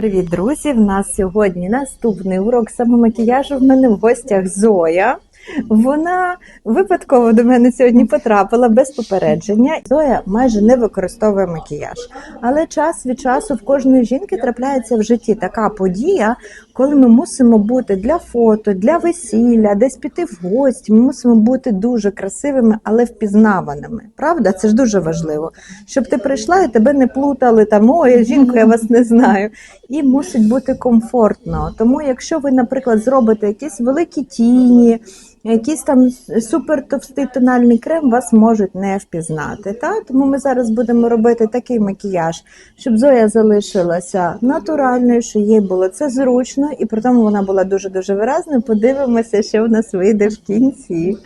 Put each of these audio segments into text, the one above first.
Привіт, друзі! В нас сьогодні наступний урок самомакіяжу. В мене в гостях Зоя. Вона випадково до мене сьогодні потрапила без попередження. Зоя майже не використовує макіяж. Але час від часу в кожної жінки трапляється в житті така подія, коли ми мусимо бути для фото, для весілля, десь піти в гості. Ми мусимо бути дуже красивими, але впізнаваними. Правда, це ж дуже важливо. Щоб ти прийшла і тебе не плутали там, ой, жінку, я вас не знаю. І мусить бути комфортно. Тому, якщо ви, наприклад, зробите якісь великі тіні, якийсь там супер товстий тональний крем, вас можуть не впізнати. Та? Тому ми зараз будемо робити такий макіяж, щоб Зоя залишилася натуральною, що їй було це зручно, і при тому вона була дуже дуже виразною. Подивимося, що в нас вийде в кінці.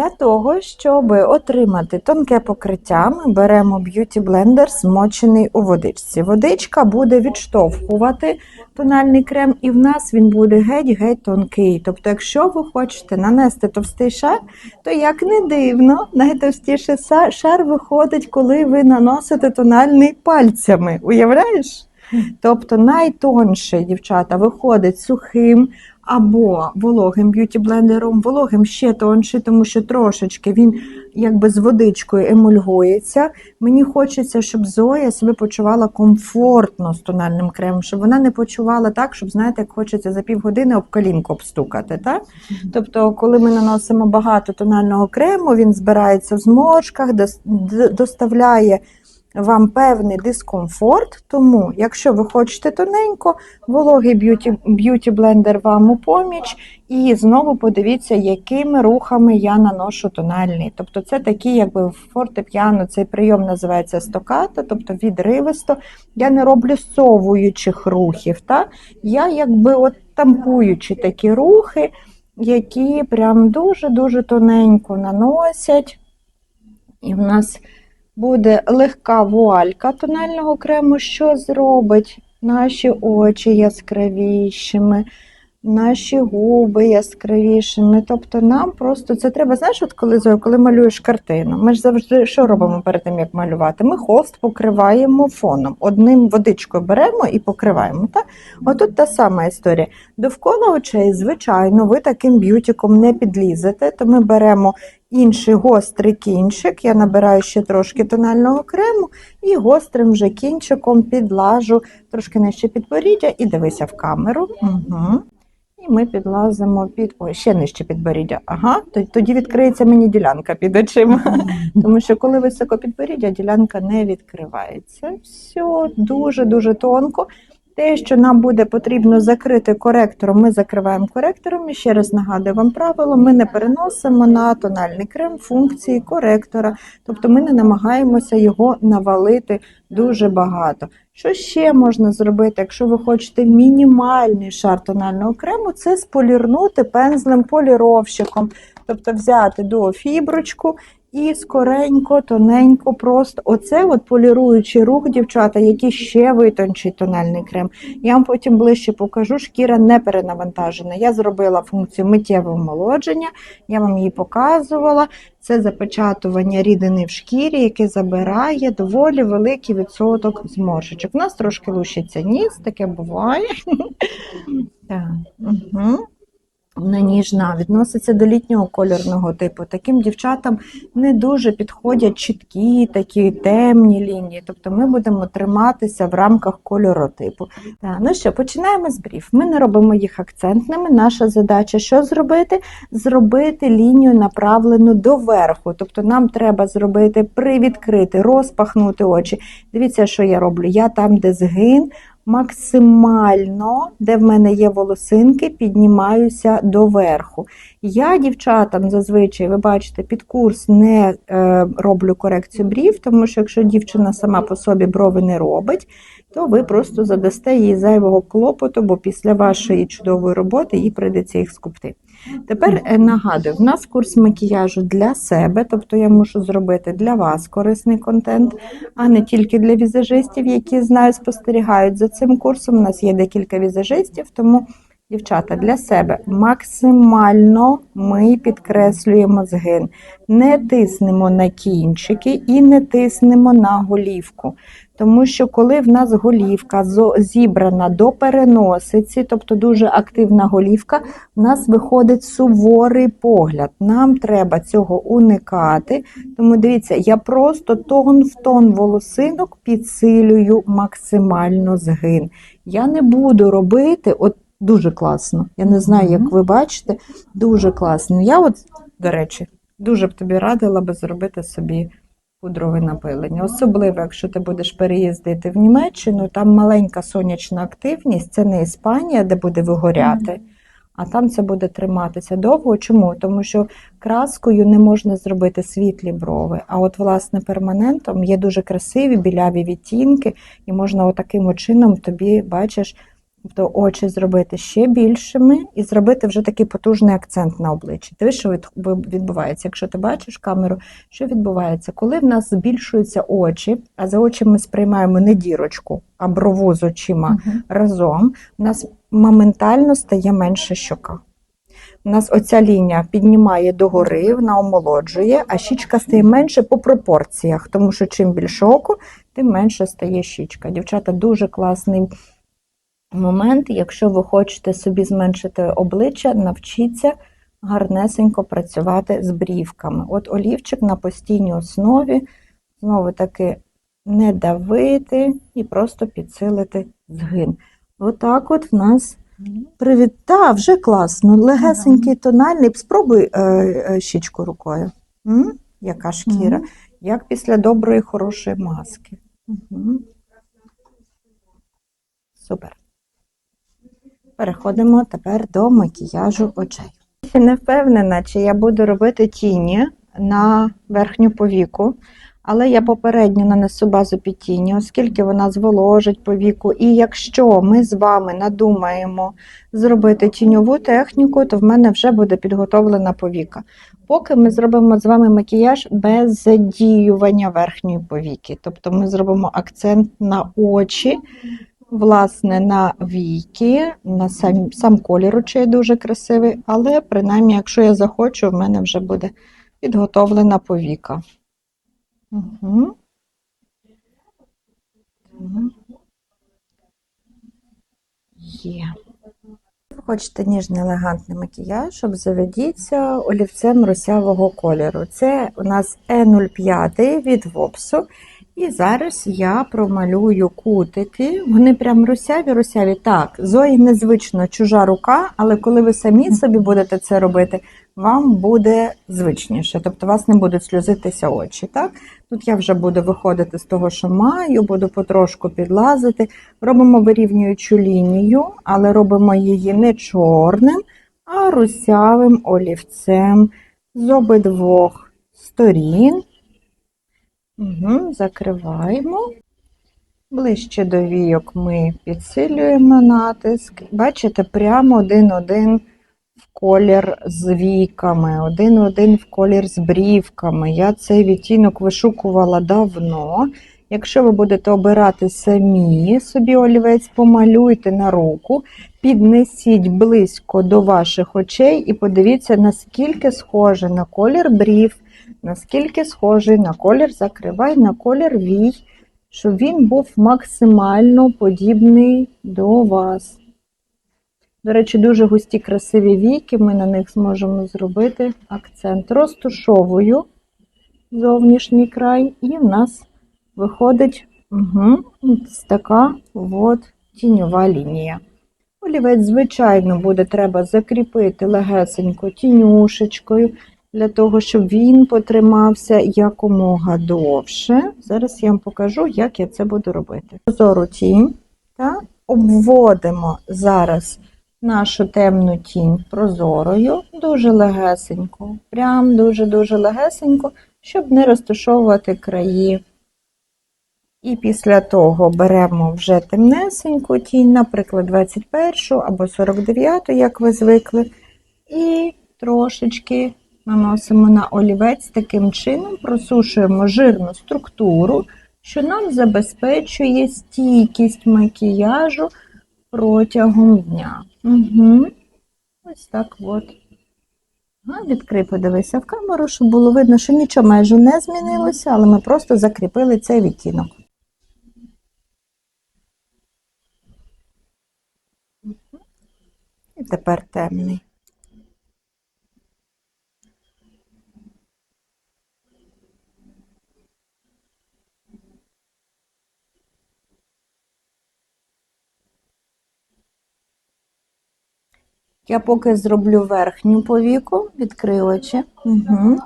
Для того, щоб отримати тонке покриття, ми беремо б'юті блендер, змочений у водичці. Водичка буде відштовхувати тональний крем, і в нас він буде геть-геть тонкий. Тобто, якщо ви хочете нанести товстий шар, то як не дивно, найтовстіший шар виходить, коли ви наносите тональний пальцями. Уявляєш? Тобто найтонший, дівчата, виходить сухим або вологим б'юті-блендером, вологим ще тонший, тому що трошечки він якби з водичкою емульгується. Мені хочеться, щоб Зоя себе почувала комфортно з тональним кремом, щоб вона не почувала так, щоб, знаєте, як хочеться за півгодини об колінку обстукати. Так? Тобто, коли ми наносимо багато тонального крему, він збирається в зморшках, дос- доставляє вам певний дискомфорт. Тому, якщо ви хочете тоненько, вологий б'юті, блендер вам у поміч. І знову подивіться, якими рухами я наношу тональний. Тобто це такі, якби в фортепіано цей прийом називається стоката, тобто відривисто. Я не роблю совуючих рухів. Та? Я якби от тампуючи такі рухи, які прям дуже-дуже тоненько наносять. І в нас буде легка вуалька тонального крему, що зробить наші очі яскравішими, наші губи яскравішими. Тобто нам просто це треба, знаєш, от коли, коли малюєш картину, ми ж завжди що робимо перед тим, як малювати? Ми холст покриваємо фоном. Одним водичкою беремо і покриваємо. Так? Отут та сама історія. Довкола очей, звичайно, ви таким б'ютіком не підлізете, то ми беремо інший гострий кінчик. Я набираю ще трошки тонального крему і гострим вже кінчиком підлажу трошки нижче підборіддя і дивися в камеру. Угу. Ми підлазимо під. Ой, ще нижче підборіддя. Ага, тоді відкриється мені ділянка під очима. Тому що коли високо підборіддя, ділянка не відкривається. Все дуже-дуже тонко. Те, що нам буде потрібно закрити коректором, ми закриваємо коректором. І ще раз нагадую вам правило: ми не переносимо на тональний крем функції коректора, тобто ми не намагаємося його навалити дуже багато. Що ще можна зробити, якщо ви хочете мінімальний шар тонального крему, це сполірнути пензлем поліровщиком, тобто взяти до фіброчку і скоренько, тоненько, просто оце от поліруючий рух, дівчата, який ще витончить тональний крем. Я вам потім ближче покажу. Шкіра не перенавантажена. Я зробила функцію миттєвого омолодження, я вам її показувала. Це запечатування рідини в шкірі, яке забирає доволі великий відсоток зморшечок. У нас трошки лущиться ніс, таке буває. Так. Вона ніжна, відноситься до літнього кольорного типу. Таким дівчатам не дуже підходять чіткі, такі темні лінії. Тобто ми будемо триматися в рамках кольоротипу. Так, ну що, починаємо з брів. Ми не робимо їх акцентними. Наша задача що зробити? Зробити лінію направлену доверху. Тобто нам треба зробити привідкрити, розпахнути очі. Дивіться, що я роблю. Я там, де згин, максимально, де в мене є волосинки, піднімаюся доверху. Я дівчатам зазвичай, ви бачите, під курс не е, роблю корекцію брів, тому що якщо дівчина сама по собі брови не робить, то ви просто задасте їй зайвого клопоту, бо після вашої чудової роботи їй прийдеться їх скупти. Тепер е, нагадую, в нас курс макіяжу для себе, тобто я мушу зробити для вас корисний контент, а не тільки для візажистів, які знаю, спостерігають за цим курсом. У нас є декілька візажистів, тому, дівчата, для себе максимально ми підкреслюємо згин. Не тиснемо на кінчики і не тиснемо на голівку. Тому що коли в нас голівка зібрана до переносиці, тобто дуже активна голівка, в нас виходить суворий погляд. Нам треба цього уникати. Тому дивіться, я просто тон в тон волосинок підсилюю максимально згин. Я не буду робити, от дуже класно. Я не знаю, як ви бачите, дуже класно. Я, от, до речі, дуже б тобі радила би зробити собі пудрове напилення. Особливо, якщо ти будеш переїздити в Німеччину, там маленька сонячна активність, це не Іспанія, де буде вигоряти, а там це буде триматися довго. Чому? Тому що краскою не можна зробити світлі брови. А от, власне, перманентом є дуже красиві біляві відтінки, і можна отаким чином тобі, бачиш, Тобто очі зробити ще більшими і зробити вже такий потужний акцент на обличчі. Дивись, що відбувається. Якщо ти бачиш камеру, що відбувається? Коли в нас збільшуються очі, а за очі ми сприймаємо не дірочку, а брову з очима разом, у нас моментально стає менше щока. У нас оця лінія піднімає догори, вона омолоджує, а щічка стає менше по пропорціях, тому що чим більше око, тим менше стає щічка. Дівчата, дуже класний момент, якщо ви хочете собі зменшити обличчя, навчіться гарнесенько працювати з брівками. От олівчик на постійній основі, знову таки не давити і просто підсилити згин. Отак от в нас привіт. Та, вже класно. Легесенький тональний. Спробуй е, е, щічку рукою. М? Яка шкіра? Як після доброї, хорошої маски. Угу. Супер. Переходимо тепер до макіяжу очей. Я не впевнена, чи я буду робити тіні на верхню повіку, але я попередньо нанесу базу під тіні, оскільки вона зволожить повіку. І якщо ми з вами надумаємо зробити тіньову техніку, то в мене вже буде підготовлена повіка. Поки ми зробимо з вами макіяж без задіювання верхньої повіки. Тобто ми зробимо акцент на очі, власне, на війки, на сам, сам колір очей дуже красивий, але принаймні, якщо я захочу, в мене вже буде підготовлена повіка. Угу. Є. Хочете ніжний елегантний макіяж, обзаведіться олівцем русявого кольору. Це у нас E05 від Вопсу. І зараз я промалюю кутики. Вони прям русяві, русяві. Так, Зої незвично чужа рука, але коли ви самі собі будете це робити, вам буде звичніше. Тобто у вас не будуть сльозитися очі. Так? Тут я вже буду виходити з того, що маю, буду потрошку підлазити. Робимо вирівнюючу лінію, але робимо її не чорним, а русявим олівцем з обидвох сторін. Угу, закриваємо. Ближче до війок ми підсилюємо натиск. Бачите, прямо один-один в колір з війками, один-один в колір з брівками. Я цей відтінок вишукувала давно. Якщо ви будете обирати самі собі олівець, помалюйте на руку, піднесіть близько до ваших очей і подивіться, наскільки схоже на колір брів, наскільки схожий на колір закривай, на колір вій, щоб він був максимально подібний до вас. До речі, дуже густі красиві війки, ми на них зможемо зробити акцент. Розтушовую зовнішній край, і в нас виходить угу, ось така от тіньова лінія. Олівець, звичайно, буде треба закріпити легесенько тінюшечкою, для того, щоб він потримався якомога довше. Зараз я вам покажу, як я це буду робити. Прозору тінь та обводимо зараз нашу темну тінь прозорою, дуже легесенько, прям дуже-дуже легесенько, щоб не розташовувати краї. І після того беремо вже темнесеньку тінь, наприклад, 21 або 49, як ви звикли, І трошечки наносимо на олівець, таким чином просушуємо жирну структуру, що нам забезпечує стійкість макіяжу протягом дня. Угу. Ось так от. А, відкрий, подивися в камеру, щоб було видно, що нічого майже не змінилося, але ми просто закріпили цей відтінок. І тепер темний. Я поки зроблю верхню повіку, відкрию очі. Угу.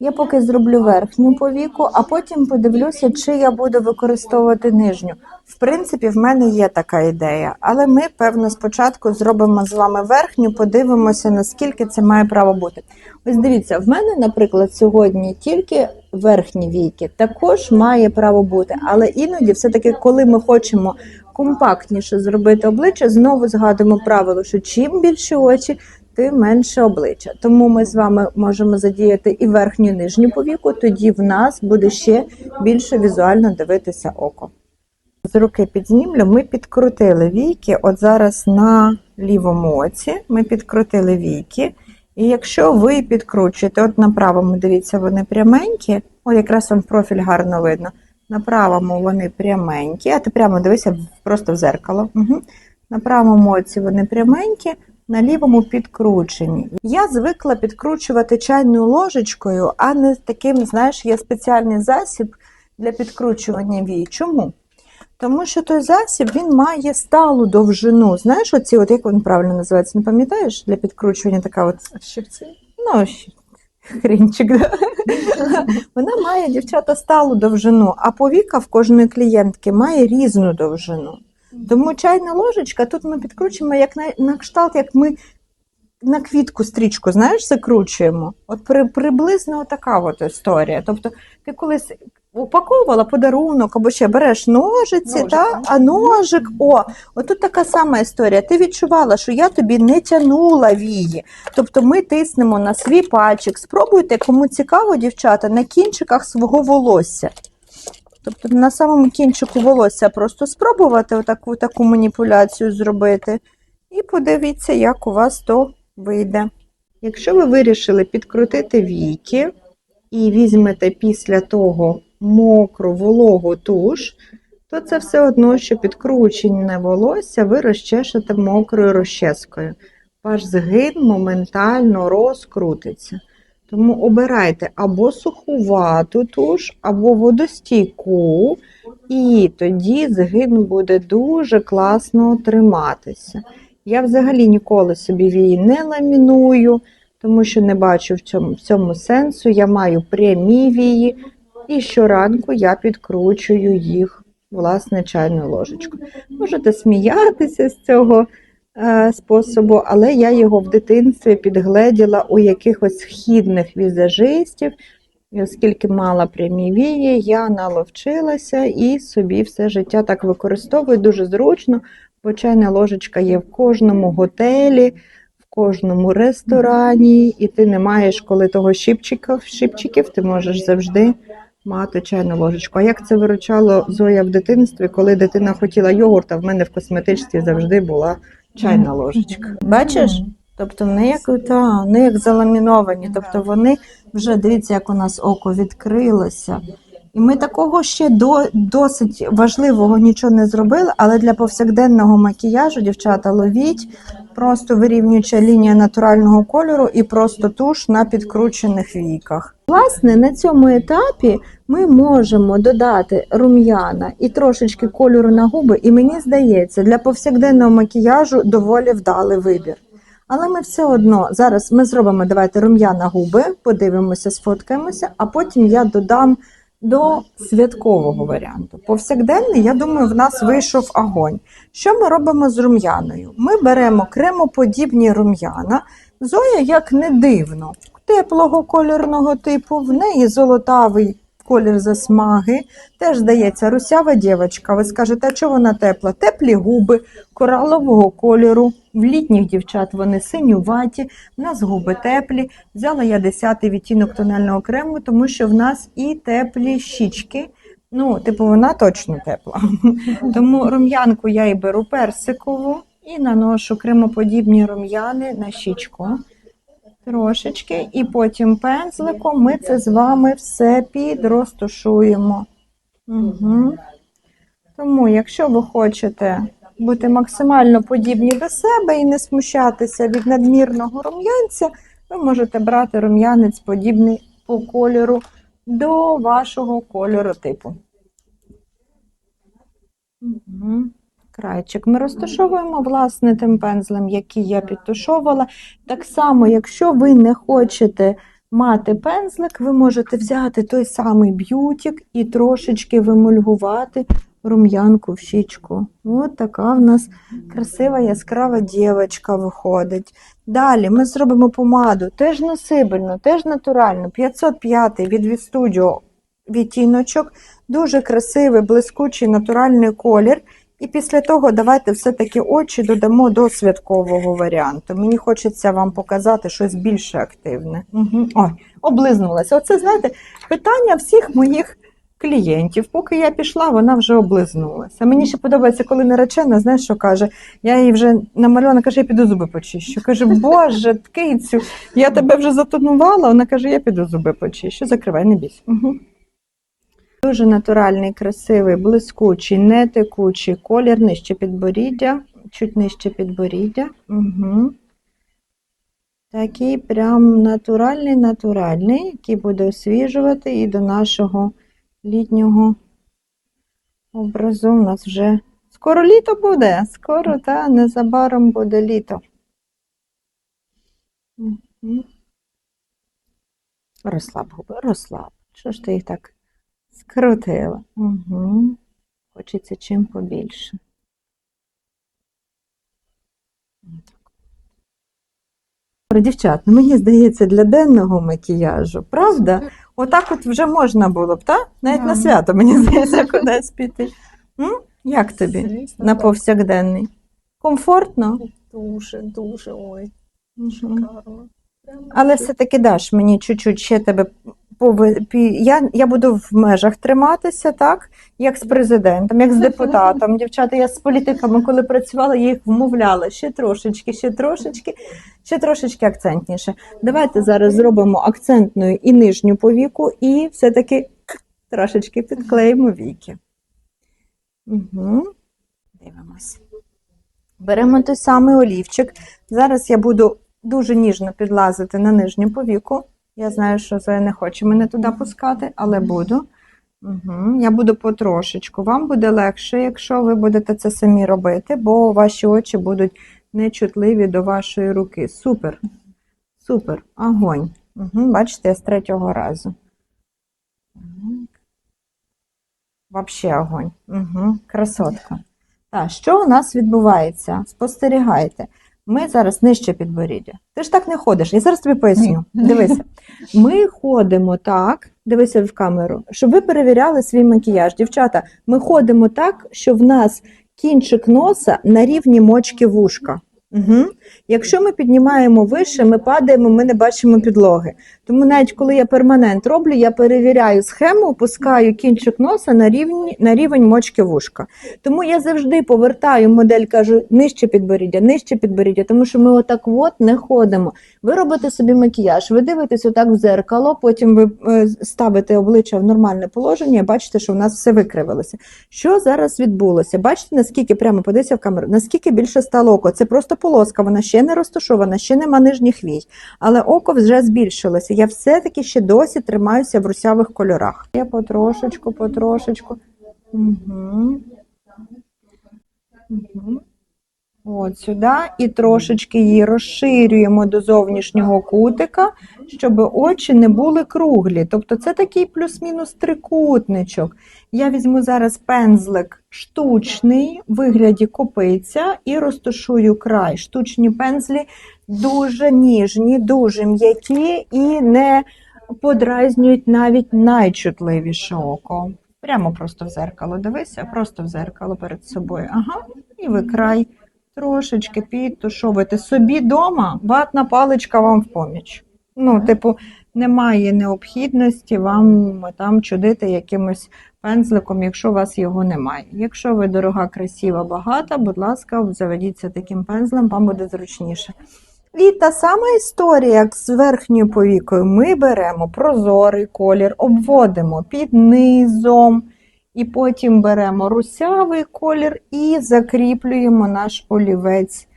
Я поки зроблю верхню повіку, а потім подивлюся, чи я буду використовувати нижню. В принципі, в мене є така ідея, але ми, певно, спочатку зробимо з вами верхню, подивимося, наскільки це має право бути. Ось дивіться, в мене, наприклад, сьогодні тільки верхні війки також має право бути, але іноді, все-таки, коли ми хочемо компактніше зробити обличчя, знову згадуємо правило, що чим більше очі, тим менше обличчя. Тому ми з вами можемо задіяти і верхню, і нижню повіку, тоді в нас буде ще більше візуально дивитися око. З руки підзнімлю, ми підкрутили війки. От зараз на лівому оці ми підкрутили війки. І якщо ви підкручуєте, от на правому, дивіться, вони пряменькі, о, якраз вам профіль гарно видно. На правому вони пряменькі, а ти прямо дивися просто в зеркало. Угу. На правому оці вони пряменькі, на лівому підкручені. Я звикла підкручувати чайною ложечкою, а не таким, знаєш, є спеціальний засіб для підкручування вій. Чому? Тому що той засіб він має сталу довжину. Знаєш, оці, от як він правильно називається, не пам'ятаєш? Для підкручування така от Щипці? ну, хрінчик. Да? Вона має, дівчата, сталу довжину, а повіка в кожної клієнтки має різну довжину. Тому чайна ложечка, тут ми підкручуємо як на, на кшталт, як ми на квітку стрічку, знаєш, закручуємо. От при, приблизно така от історія. Тобто ти колись упаковувала подарунок або ще береш ножиці, Ножик, та, а ножик, о, отут така сама історія. Ти відчувала, що я тобі не тянула вії. Тобто ми тиснемо на свій пальчик. Спробуйте, кому цікаво, дівчата, на кінчиках свого волосся. Тобто на самому кінчику волосся просто спробувати отаку таку маніпуляцію зробити. І подивіться, як у вас то вийде. Якщо ви вирішили підкрутити війки і візьмете після того мокру вологу туш, то це все одно, що підкручене волосся ви розчешете мокрою розческою. Ваш згин моментально розкрутиться. Тому обирайте або сухувату туш, або водостійку, і тоді згин буде дуже класно триматися. Я взагалі ніколи собі вії не ламіную, тому що не бачу в цьому, в цьому сенсу. Я маю прямі вії, і щоранку я підкручую їх власне чайною ложечкою. Можете сміятися з цього е, способу, але я його в дитинстві підгледіла у якихось східних візажистів. І оскільки мала прямі вії, я наловчилася і собі все життя так використовую дуже зручно, бо чайна ложечка є в кожному готелі, в кожному ресторані, і ти не маєш коли того щипчиків, ти можеш завжди мати чайну ложечку. А як це виручало Зоя в дитинстві, коли дитина хотіла йогурт, а в мене в косметичці завжди була чайна ложечка. Бачиш? Тобто вони як, та, вони як заламіновані, тобто вони вже дивіться, як у нас око відкрилося. І ми такого ще до, досить важливого нічого не зробили, але для повсякденного макіяжу, дівчата, ловіть просто вирівнююча лінія натурального кольору і просто туш на підкручених віках. Власне, на цьому етапі ми можемо додати рум'яна і трошечки кольору на губи, і мені здається, для повсякденного макіяжу доволі вдалий вибір. Але ми все одно зараз ми зробимо давайте рум'яна губи, подивимося, сфоткаємося, а потім я додам до святкового варіанту. Повсякденний, я думаю, в нас вийшов огонь. Що ми робимо з рум'яною? Ми беремо кремоподібні рум'яна. Зоя, як не дивно, теплого кольорного типу, в неї золотавий колір засмаги. Теж здається, русява дівчинка. Ви скажете, а чого вона тепла? Теплі губи коралового кольору. В літніх дівчат вони синюваті, в нас губи теплі. Взяла я 10 відтінок тонального крему, тому що в нас і теплі щічки. Ну, типу, вона точно тепла. Тому рум'янку я і беру персикову і наношу кремоподібні рум'яни на щічку. Трошечки, і потім пензликом ми це з вами все підрозташуємо. Угу. Тому, якщо ви хочете бути максимально подібні до себе і не смущатися від надмірного рум'янця, ви можете брати рум'янець подібний по кольору до вашого кольору типу. Угу. Крайчик ми розташовуємо власне тим пензлем, який я підтушовувала. Так само, якщо ви не хочете мати пензлик, ви можете взяти той самий б'ютик і трошечки вимульгувати рум'янку в щічку. От така в нас красива яскрава дівчинка виходить. Далі ми зробимо помаду, теж носибельну, теж натуральну, 505 від від відтіночок, дуже красивий, блискучий натуральний колір. І після того давайте все-таки очі додамо до святкового варіанту. Мені хочеться вам показати щось більше активне. Угу. Ой, облизнулася. Оце, знаєте, питання всіх моїх клієнтів. Поки я пішла, вона вже облизнулася. Мені ще подобається, коли наречена, знаєш, що каже? Я їй вже намальована, каже, я піду зуби почищу. Каже, Боже, кицю, я тебе вже затонувала. Вона каже, я піду зуби почищу. Закривай, не бійся. Угу. Дуже натуральний, красивий, блискучий, не текучий колір нижче підборіддя, чуть нижче підборіддя. Угу. Такий прям натуральний, натуральний, який буде освіжувати і до нашого літнього образу. У нас вже скоро літо буде, скоро, та незабаром буде літо. Розслаб губи, розслаб. Що ж ти їх так? Скрутила. Угу. Хочеться чим побільше. Про дівчат, ну мені здається, для денного макіяжу, правда? Отак от вже можна було б, так? Навіть на свято, мені здається, кудись піти. М? Як тобі Звісно, на повсякденний? Комфортно? Дуже, дуже, ой, шикарно. Але все-таки даш мені чуть-чуть ще тебе я, я буду в межах триматися, так? Як з президентом, як з депутатом. Дівчата, я з політиками, коли працювала, я їх вмовляла ще трошечки, ще трошечки, ще трошечки акцентніше. Давайте зараз зробимо акцентною і нижню повіку, і все-таки трошечки підклеїмо віки. Угу. Дивимось. Беремо той самий олівчик. Зараз я буду дуже ніжно підлазити на нижню повіку. Я знаю, що Зоя не хоче мене туди пускати, але буду. Угу. Я буду потрошечку. Вам буде легше, якщо ви будете це самі робити, бо ваші очі будуть нечутливі до вашої руки. Супер. Супер. Огонь. Угу. Бачите, я з третього разу. Взагалі огонь. Угу. Красотка. Так, що у нас відбувається? Спостерігайте. Ми зараз нижче підборіддя. Ти ж так не ходиш. Я зараз тобі поясню. Дивися. Ми ходимо так, дивися в камеру, щоб ви перевіряли свій макіяж. Дівчата, ми ходимо так, що в нас кінчик носа на рівні мочки вушка. Угу. Якщо ми піднімаємо вище, ми падаємо, ми не бачимо підлоги. Тому навіть коли я перманент роблю, я перевіряю схему, опускаю кінчик носа на рівні на рівень мочки вушка. Тому я завжди повертаю модель, кажу нижче підборіддя, нижче підборіддя, тому що ми отак от не ходимо. Ви робите собі макіяж, ви дивитесь отак в зеркало, потім ви е, ставите обличчя в нормальне положення, і бачите, що в нас все викривилося. Що зараз відбулося? Бачите, наскільки прямо подивіться в камеру, наскільки більше стало око. Це просто полоска, вона ще не розташована, ще нема нижніх вій, але око вже збільшилося. Я все-таки ще досі тримаюся в русявих кольорах. Я потрошечку, потрошечку. Угу. Угу. От сюди і трошечки її розширюємо до зовнішнього кутика, щоб очі не були круглі. Тобто це такий плюс-мінус трикутничок. Я візьму зараз пензлик штучний в вигляді копиця і розташую край. Штучні пензлі дуже ніжні, дуже м'які і не подразнюють навіть найчутливіше око. Прямо просто в зеркало дивися, просто в зеркало перед собою. Ага, і ви край трошечки підтушовуєте. Собі дома ватна паличка вам в поміч. Ну, типу, немає необхідності вам там чудити якимось пензликом, якщо у вас його немає. Якщо ви дорога, красива, багата, будь ласка, заведіться таким пензлем, вам буде зручніше. І та сама історія, як з верхньою повікою. Ми беремо прозорий колір, обводимо під низом, і потім беремо русявий колір і закріплюємо наш олівець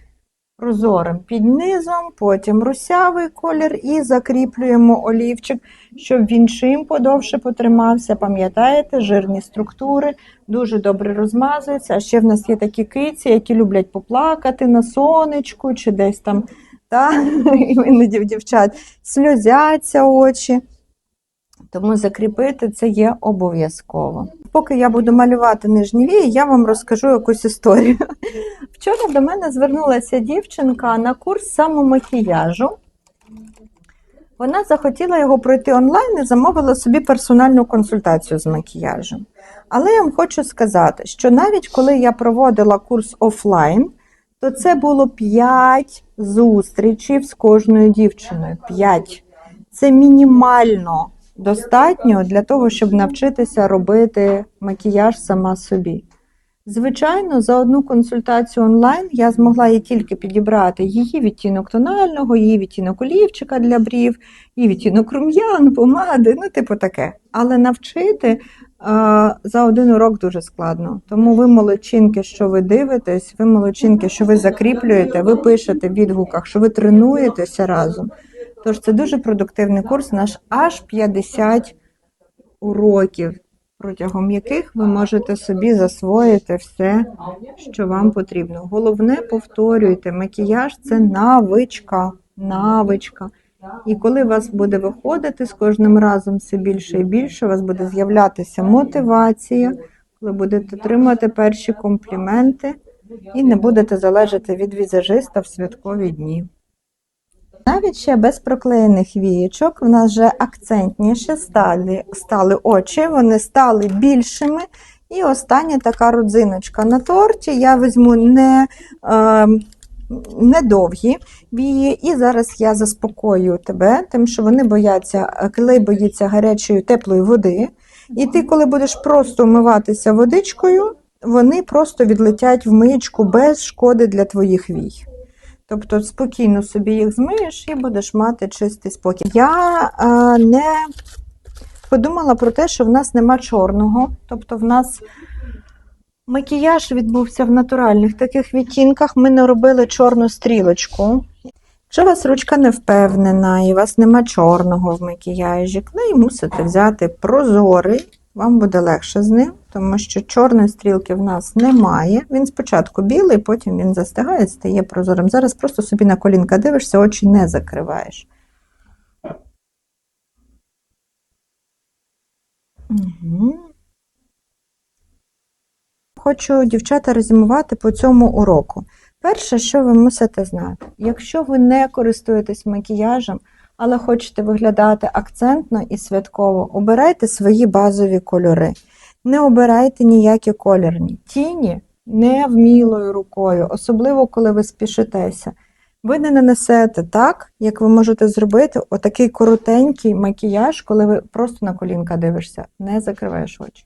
прозорим під низом, потім русявий колір і закріплюємо олівчик, щоб він чим подовше потримався. Пам'ятаєте, жирні структури дуже добре розмазуються. А ще в нас є такі киці, які люблять поплакати на сонечку чи десь там. Та? Іноді дівчат сльозяться очі. Тому закріпити це є обов'язково. Поки я буду малювати нижні вії, я вам розкажу якусь історію. Вчора до мене звернулася дівчинка на курс самомакіяжу. Вона захотіла його пройти онлайн і замовила собі персональну консультацію з макіяжем. Але я вам хочу сказати, що навіть коли я проводила курс офлайн, то це було 5 зустрічей з кожною дівчиною. 5. Це мінімально достатньо для того, щоб навчитися робити макіяж сама собі. Звичайно, за одну консультацію онлайн я змогла їй тільки підібрати її відтінок тонального, її відтінок олівчика для брів, її відтінок рум'ян, помади, ну, типу таке. Але навчити е, за один урок дуже складно. Тому ви молодчинки, що ви дивитесь, ви молодчинки, що ви закріплюєте, ви пишете в відгуках, що ви тренуєтеся разом. Тож це дуже продуктивний курс, наш аж 50 уроків, протягом яких ви можете собі засвоїти все, що вам потрібно. Головне, повторюйте, макіяж це навичка. навичка. І коли у вас буде виходити з кожним разом все більше і більше, у вас буде з'являтися мотивація, коли будете отримувати перші компліменти і не будете залежати від візажиста в святкові дні. Навіть ще без проклеєних вієчок в нас вже акцентніше стали, стали очі, вони стали більшими. І остання така родзиночка на торті. Я візьму не, е, не довгі вії, і зараз я заспокоюю тебе, тим, що вони бояться, клей боїться гарячої теплої води. І ти, коли будеш просто вмиватися водичкою, вони просто відлетять в миєчку без шкоди для твоїх вій. Тобто спокійно собі їх змиєш і будеш мати чистий спокій. Я е, не подумала про те, що в нас нема чорного. Тобто в нас макіяж відбувся в натуральних таких відтінках. Ми не робили чорну стрілочку. Якщо у вас ручка не впевнена і у вас нема чорного в макіяжі, клей мусите взяти прозорий, вам буде легше з ним, тому що чорної стрілки в нас немає. Він спочатку білий, потім він застигає, стає прозорим. Зараз просто собі на колінка дивишся, очі не закриваєш. Угу. Хочу дівчата резюмувати по цьому уроку. Перше, що ви мусите знати, якщо ви не користуєтесь макіяжем, але хочете виглядати акцентно і святково, обирайте свої базові кольори. Не обирайте ніякі кольорні. Тіні невмілою рукою, особливо коли ви спішитеся. Ви не нанесете так, як ви можете зробити отакий коротенький макіяж, коли ви просто на колінка дивишся, не закриваєш очі.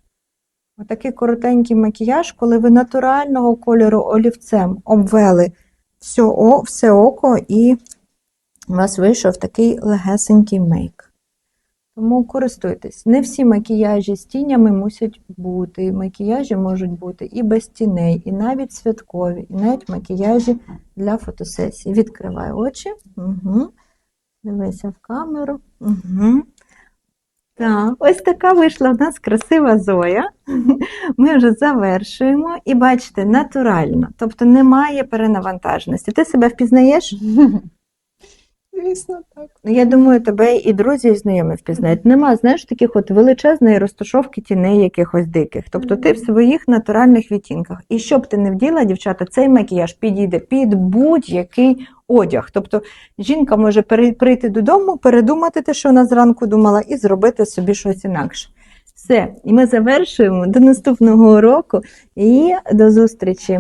Отакий коротенький макіяж, коли ви натурального кольору олівцем обвели все, все око, і у вас вийшов такий легесенький мейк. Тому користуйтесь. Не всі макіяжі з тінями мусять бути. Макіяжі можуть бути і без тіней, і навіть святкові, і навіть макіяжі для фотосесії. Відкривай очі. Угу. Дивися в камеру. Угу. Так, ось така вийшла в нас красива Зоя. Ми вже завершуємо. І бачите, натурально, тобто немає перенавантаженості. Ти себе впізнаєш? Звісно, так. Ну, Я думаю, тебе і друзі, і знайомі впізнають. Нема, знаєш, таких от величезної розташовки тіней якихось диких. Тобто ти в своїх натуральних відтінках. І що б ти не вділа, дівчата, цей макіяж підійде під будь-який одяг. Тобто жінка може прийти додому, передумати те, що вона зранку думала, і зробити собі щось інакше. Все, і ми завершуємо до наступного року і до зустрічі.